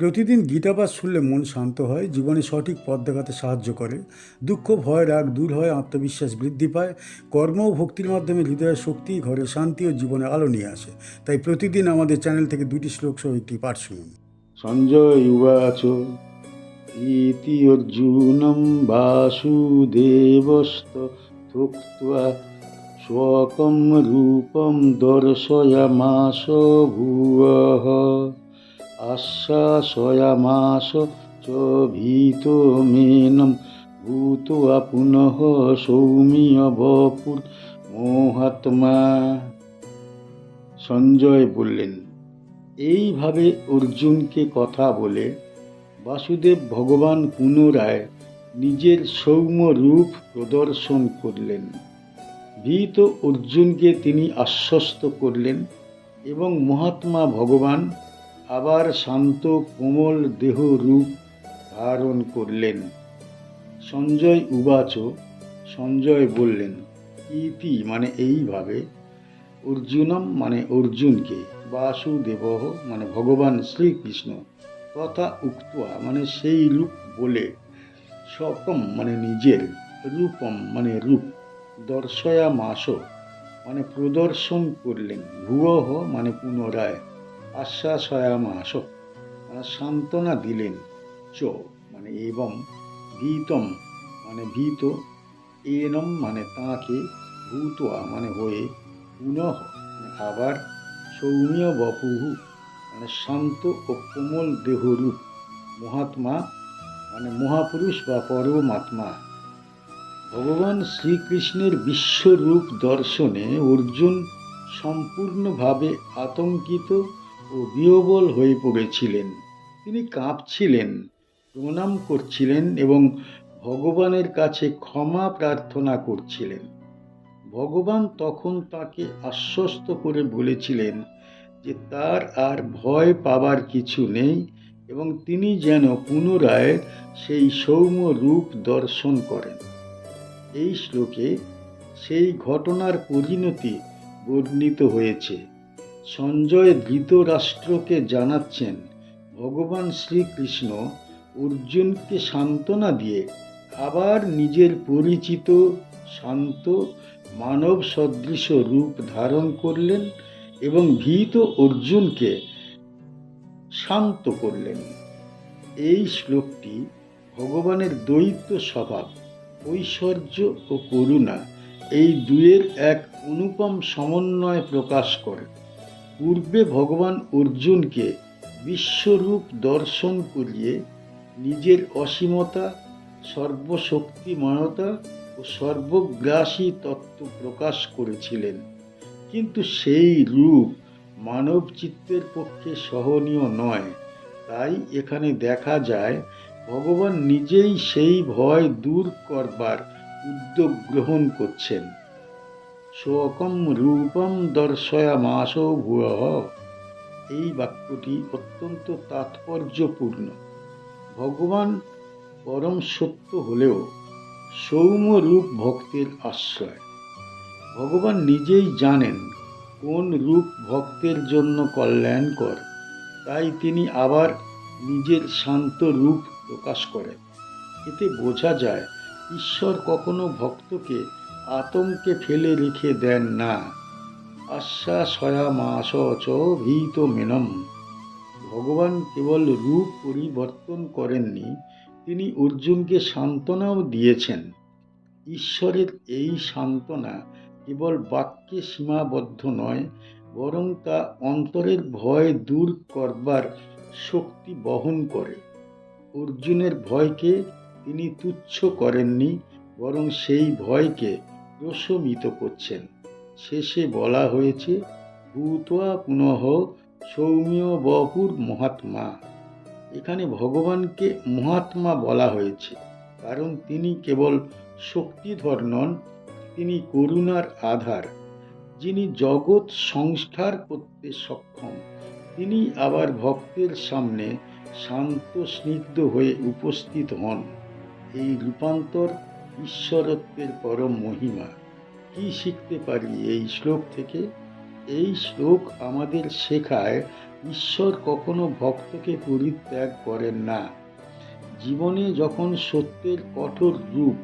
প্রতিদিন গীতাপাঠ শুনলে মন শান্ত হয়, জীবনে সঠিক পথ দেখাতে সাহায্য করে। দুঃখ, ভয়, রাগ দূর হয়, আত্মবিশ্বাস বৃদ্ধি পায়। কর্ম ও ভক্তির মাধ্যমে হৃদয়ের শক্তি, ঘরে শান্তি ও জীবনে আলো নিয়ে আসে। তাই প্রতিদিন আমাদের চ্যানেল থেকে দুটি শ্লোক সহ একটি পাঠ শুনুন। সঞ্জয় উবাচ ইতি অর্জুনম বাসুদেবস্ত ভুবঃ আশ্বাসয়ামাস চ ভীতমেনম ভূত পুনঃ সৌম্য বপুর মোহাত্মা সঞ্জয় বললেন, এইভাবে অর্জুনকে কথা বলে বাসুদেব ভগবান পুনরায় নিজের সৌম্য রূপ প্রদর্শন করলেন। ভীত অর্জুনকে তিনি আশ্বস্ত করলেন এবং মহাত্মা ভগবান আবার শান্ত কোমল দেহ রূপ ধারণ করলেন। সঞ্জয় উবাচ, সঞ্জয় বললেন, ইতি মানে এইভাবে, অর্জুনম মানে অর্জুনকে বাসুদেব মানে ভগবান শ্রীকৃষ্ণ, তথা উক্তা মানে সেই রূপ বলে সকম মানে নিজের, রূপম মানে রূপ দর্শয়া মাস মানে প্রদর্শন করলেন, ভুয়হ মানে পুনরায়। আশ্বাসয়া মাস মানে সান্ত্বনা দিলেন, চ মানে এবং ভীতম মানে ভীত, এনম মানে তাঁকে ভূতয়া মানে হয়ে পুনঃ মানে আবার সৌম্য বপুহু মানে শান্ত ও কোমল দেহরূপ মহাত্মা মানে মহাপুরুষ বা পরমাত্মা। ভগবান শ্রীকৃষ্ণের বিশ্বরূপ দর্শনে অর্জুন সম্পূর্ণভাবে আতঙ্কিত ও বিহবল হয়ে পড়েছিলেন। তিনি কাঁপছিলেন, প্রণাম করছিলেন এবং ভগবানের কাছে ক্ষমা প্রার্থনা করছিলেন। ভগবান তখন তাকে আশ্বস্ত করে বলেছিলেন যে তার আর ভয় পাবার কিছু নেই এবং তিনি যেন পুনরায় সেই সৌম্য রূপ দর্শন করেন। এই শ্লোকে সেই ঘটনার পরিণতি বর্ণিত হয়েছে। সঞ্জয় ধৃতরাষ্ট্রকে জানাচ্ছেন, ভগবান শ্রীকৃষ্ণ অর্জুনকে সান্ত্বনা দিয়ে আবার নিজের পরিচিত শান্ত মানব সদৃশ রূপ ধারণ করলেন এবং ভীত অর্জুনকে শান্ত করলেন। এই শ্লোকটি ভগবানের দ্বৈত স্বভাব, ঐশ্বর্য ও করুণা এই দুয়ের এক অনুপম সমন্বয় প্রকাশ করে। পূর্বে ভগবান অর্জুনকে বিশ্বরূপ দর্শন করিয়ে নিজের অসীমতা সর্বশক্তিময়তা ও সর্বগ্রাসী তত্ত্ব প্রকাশ করেছিলেন। কিন্তু সেই রূপ মানব চিত্তের পক্ষে সহনীয় নয়। তাই এখানে দেখা যায়, ভগবান নিজেই সেই ভয় দূর করবার উদ্যোগ গ্রহণ করছেন। শোকম রূপম দর্শয়া মাস ভূয়। এই বাক্যটি অত্যন্ত তাৎপর্যপূর্ণ। ভগবান পরম সত্য হলেও সৌম্য রূপ ভক্তের আশ্রয়। ভগবান নিজেই জানেন কোন রূপ ভক্তের জন্য কল্যাণকর, তাই তিনি আবার নিজের শান্ত রূপ প্রকাশ করেন। এতে বোঝা যায় ঈশ্বর কখনো ভক্তকে আতঙ্কে ফেলে রেখে দেন না। আশ্বাসয়া মাস চ ভীত মেনম ভগবান কেবল রূপ পরিবর্তন করেননি, তিনি অর্জুনকে সান্ত্বনাও দিয়েছেন। ঈশ্বরের এই সান্ত্বনা কেবল বাক্যে সীমাবদ্ধ নয়, বরং তা অন্তরের ভয় দূর করবার শক্তি বহন করে। অর্জুনের ভয়কে তিনি তুচ্ছ করেননি, বরং সেই ভয়কে প্রশমিত করছেন। শেষে বলা হয়েছে, ভূতয়া পুনঃ সৌম্য বপুর মহাত্মা। এখানে ভগবানকে মহাত্মা বলা হয়েছে, কারণ তিনি কেবল শক্তিধর নন, তিনি করুণার আধার। যিনি জগৎ সংস্কার করতে সক্ষম, তিনি আবার ভক্তের সামনে শান্ত স্নিগ্ধ হয়ে উপস্থিত হন। এই রূপান্তর ঈশ্বরত্বের পরম মহিমা। কি শিখতে পারি এই শ্লোক থেকে? এই শ্লোক আমাদের শেখায়, ঈশ্বর কখনো ভক্তকে পরিত্যাগ করেন না। জীবনে যখন সত্যের কঠোর রূপ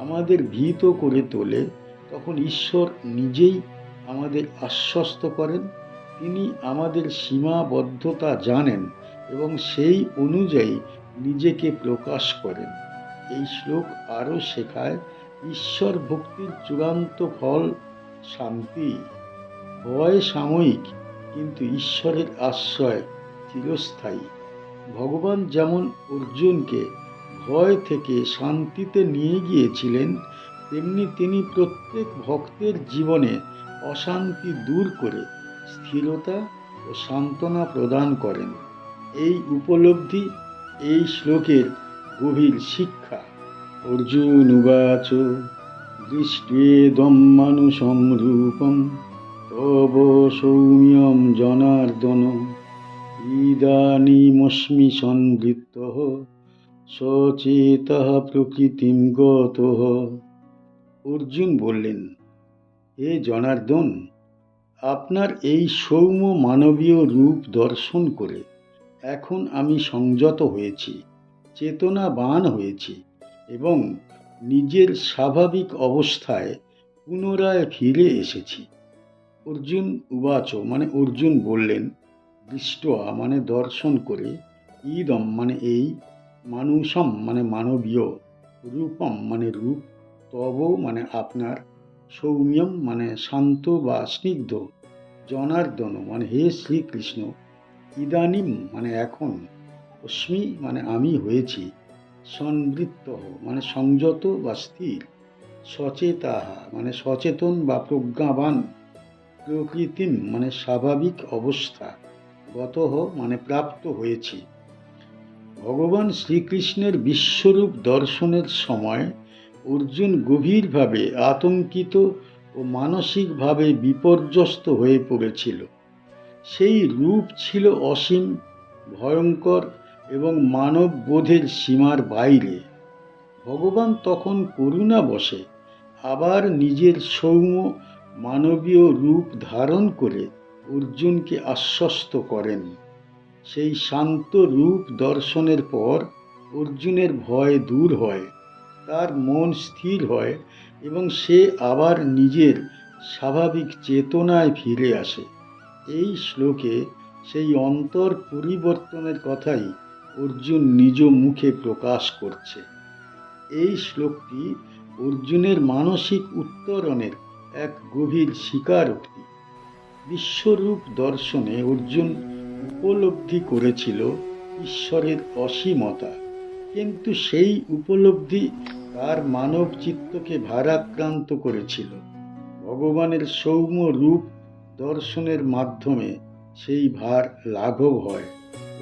আমাদের ভীত করে তোলে, তখন ঈশ্বর নিজেই আমাদের আশ্বস্ত করেন, তিনি আমাদের সীমাবদ্ধতা জানেন এবং সেই অনুযায়ী নিজেকে প্রকাশ করেন। এই শ্লোক আরও শেখায়, ঈশ্বর ভক্তির চূড়ান্ত ফল শান্তি। ভয় সাময়িক, কিন্তু ঈশ্বরের আশ্রয় চিরস্থায়ী। ভগবান যেমন অর্জুনকে ভয় থেকে শান্তিতে নিয়ে গিয়েছিলেন, তেমনি তিনি প্রত্যেক ভক্তের জীবনে অশান্তি দূর করে স্থিরতা ও সান্ত্বনা প্রদান করেন। এই উপলব্ধি এই শ্লোকের গভীর শিক্ষা। অর্জুন উবাচ দৃষ্টেদম মানুষম রূপম তব সৌম্যম জনার্দন। ইদানীমস্মি সংবৃত্ত সচেত প্রকৃতিম গত। অর্জুন বললেন, হে জনার্দন, আপনার এই সৌম্য মানবীয় রূপ দর্শন করে এখন আমি সংযত হয়েছি। চেতনাবান হয়েছি এবং নিজের স্বাভাবিক অবস্থায় পুনরায় ফিরে এসেছি। অর্জুন উবাচ মানে অর্জুন বললেন, দৃষ্টয়া মানে দর্শন করে, ইদম মানে এই মানুষম মানে মানবীয় রূপম মানে রূপ, তব মানে আপনার সৌম্যম মানে শান্ত বা স্নিগ্ধ, জনার্দন মানে হে শ্রীকৃষ্ণ, ইদানিম মানে এখন। অস্মি মানে আমি হয়েছি, সংবৃত্ত মানে সংযত বা স্থির সচেতাহা মানে সচেতন বা প্রজ্ঞাবান প্রকৃতিম মানে স্বাভাবিক অবস্থা, গত মানে প্রাপ্ত হয়েছি। ভগবান শ্রীকৃষ্ণের বিশ্বরূপ দর্শনের সময় অর্জুন গভীরভাবে আতঙ্কিত ও মানসিকভাবে বিপর্যস্ত হয়ে পড়েছিল। সেই রূপ ছিল অসীম, ভয়ঙ্কর এবং মানব বোধের সীমার বাইরে। ভগবান তখন করুণা বসে আবার নিজের সৌম্য মানবীয় রূপ ধারণ করে অর্জুনকে আশ্বস্ত করেন। সেই শান্ত রূপ দর্শনের পর অর্জুনের ভয় দূর হয়, তার মন স্থির হয় এবং সে আবার নিজের স্বাভাবিক চেতনায় ফিরে আসে। এই শ্লোকে সেই অন্তর পরিবর্তনের কথাই অর্জুন নিজ মুখে প্রকাশ করছে। এই শ্লোকটি অর্জুনের মানসিক উত্তরণের এক গভীর স্বীকারোক্তি। বিশ্বরূপ দর্শনে অর্জুন উপলব্ধি করেছিল ঈশ্বরের অসীমতা, কিন্তু সেই উপলব্ধি তার মানব চিত্তকে ভারাক্রান্ত করেছিল। ভগবানের সৌম্য রূপ দর্শনের মাধ্যমে সেই ভার লাঘব হয়।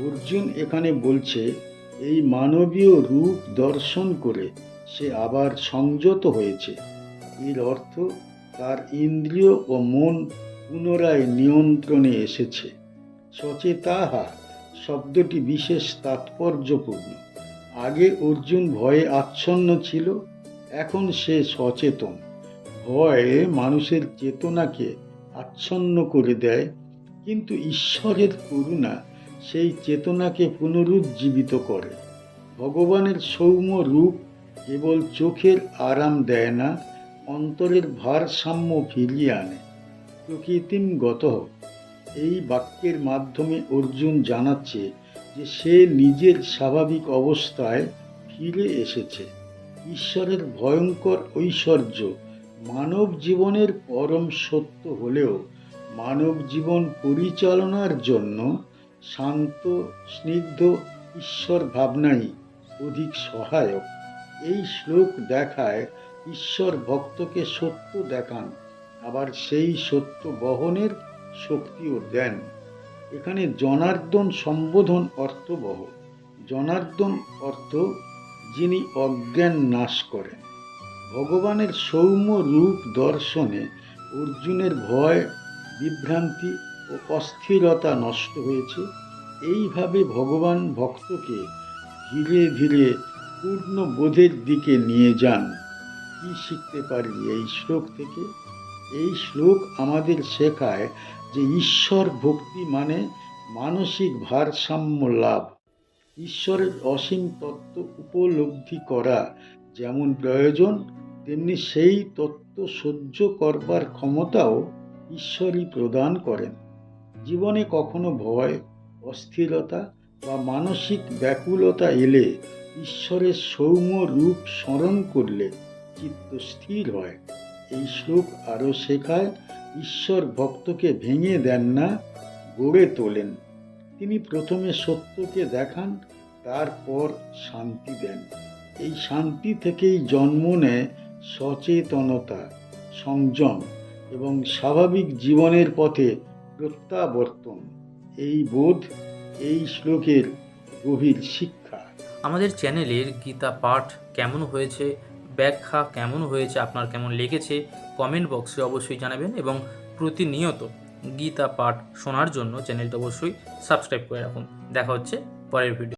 অর্জুন এখানে বলছে, এই মানবীয় রূপ দর্শন করে সে আবার সংযত হয়েছে। এর অর্থ, তার ইন্দ্রিয় ও মন পুনরায় নিয়ন্ত্রণে এসেছে। সচেতাহা শব্দটি বিশেষ তাৎপর্যপূর্ণ। আগে অর্জুন ভয়ে আচ্ছন্ন ছিল, এখন সে সচেতন। ভয় মানুষের চেতনাকে আচ্ছন্ন করে দেয়, কিন্তু ঈশ্বরের করুণা সেই চেতনাকে পুনরুজ্জীবিত করে। ভগবানের সৌম্য রূপ কেবল চোখের আরাম দেয় না, অন্তরের ভারসাম্য ফিরিয়ে আনে। প্রকৃতিম গত এই বাক্যের মাধ্যমে অর্জুন জানাচ্ছে যে সে নিজের স্বাভাবিক অবস্থায় ফিরে এসেছে। ঈশ্বরের ভয়ঙ্কর ঐশ্বর্য মানব জীবনের পরম সত্য হলেও মানব জীবন পরিচালনার জন্য শান্ত, স্নিগ্ধ, ঈশ্বর ভাবনাই অধিক সহায়ক। এই শ্লোক দেখায় ঈশ্বর ভক্তকে সত্য দেখান, আবার সেই সত্য বহনের শক্তিও দেন। এখানে জনার্দন সম্বোধন অর্থবহ। জনার্দন অর্থ যিনি অজ্ঞান নাশ করেন। ভগবানের সৌম্য রূপ দর্শনে অর্জুনের ভয়, বিভ্রান্তি ও অস্থিরতা নষ্ট হয়েছে। এইভাবে ভগবান ভক্তকে ধীরে ধীরে পূর্ণ বোধের দিকে নিয়ে যান। কি শিখতে পারি এই শ্লোক থেকে? এই শ্লোক আমাদের শেখায় যে ঈশ্বর ভক্তি মানে মানসিক ভারসাম্য লাভ। ঈশ্বরের অসীম তত্ত্ব উপলব্ধি করা যেমন প্রয়োজন, তেমনি সেই তত্ত্ব সহ্য করবার ক্ষমতাও ঈশ্বরই প্রদান করেন। জীবনে কখনো ভয়, অস্থিরতা বা মানসিক ব্যাকুলতা এলে ঈশ্বরের সৌম্য রূপ স্মরণ করলে চিত্ত স্থির হয়। এই শ্লোক আরও শেখায়, ঈশ্বর ভক্তকে ভেঙে দেন না, গড়ে তোলেন। তিনি প্রথমে সত্যকে দেখান, তারপর শান্তি দেন। এই শান্তি থেকেই জন্ম নেয় সচেতনতা, সংযম এবং স্বাভাবিক জীবনের পথে প্রত্যাবর্তন, এই বোধ, এই শ্লোকের গভীর শিক্ষা। আমাদের চ্যানেলের গীতা পাঠ কেমন হয়েছে, ব্যাখ্যা কেমন হয়েছে, আপনার কেমন লেগেছে কমেন্ট বক্সে অবশ্যই জানাবেন এবং প্রতিনিয়ত গীতা পাঠ শোনার জন্য চ্যানেলটা অবশ্যই সাবস্ক্রাইব করে রাখুন। দেখা হচ্ছে পরের ভিডিও